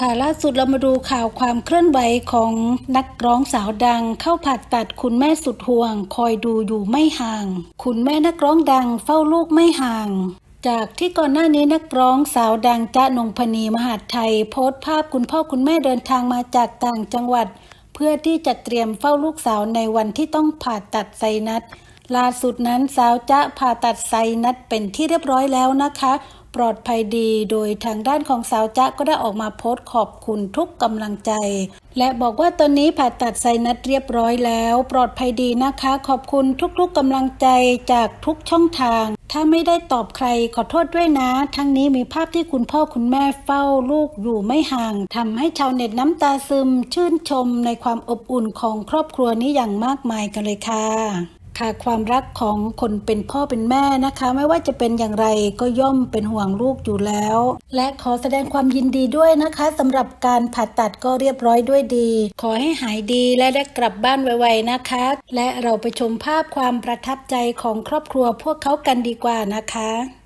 ค่ะล่าสุดเรามาดูข่าวความเคลื่อนไหวของนักร้องสาวดัง เข้าผ่าตัดคุณแม่สุดห่วง คอยดูอยู่ไม่ห่าง คุณแม่นักร้องดังเฝ้าลูกไม่ห่าง จากที่ก่อนหน้านี้นักร้องสาวดังจ๊ะนงพนีมหาไทย โพสต์ภาพคุณพ่อคุณแม่เดินทางมาจากต่างจังหวัด เพื่อที่จะเตรียมเฝ้าลูกสาวในวันที่ต้องผ่าตัดไซนัสล่าสุดนั้นสาวจ๊ะผ่าตัดไซนัสเป็นที่เรียบร้อยแล้วนะคะ ปลอดภัยดี โดยทางด้านของสาวจ๊ะก็ได้ออกมาโพสต์ขอบคุณทุกกำลังใจ และบอกว่าตอนนี้ผ่าตัดไซนัสเรียบร้อยแล้ว ปลอดภัยดีนะคะ ขอบคุณทุกๆกำลังใจจากทุกช่องทาง ถ้าไม่ได้ตอบใครขอโทษด้วยนะ ทั้งนี้มีภาพที่คุณพ่อคุณแม่เฝ้าลูกอยู่ไม่ห่างทำให้ชาวเน็ตน้ำตาซึม ชื่นชมในความอบอุ่นของครอบครัวนี้อย่างมากมายกันเลยค่ะ ค่ะความรักของคนเป็นพ่อเป็นแม่นะคะ ไม่ว่าจะเป็นอย่างไรก็ย่อมเป็นห่วงลูกอยู่แล้ว และขอแสดงความยินดีด้วยนะคะสำหรับการผ่าตัดก็เรียบร้อยด้วยดี ขอให้หายดีและได้กลับบ้านไวๆนะคะ และเราไปชมภาพความประทับใจของครอบครัวพวกเขากันดีกว่านะคะ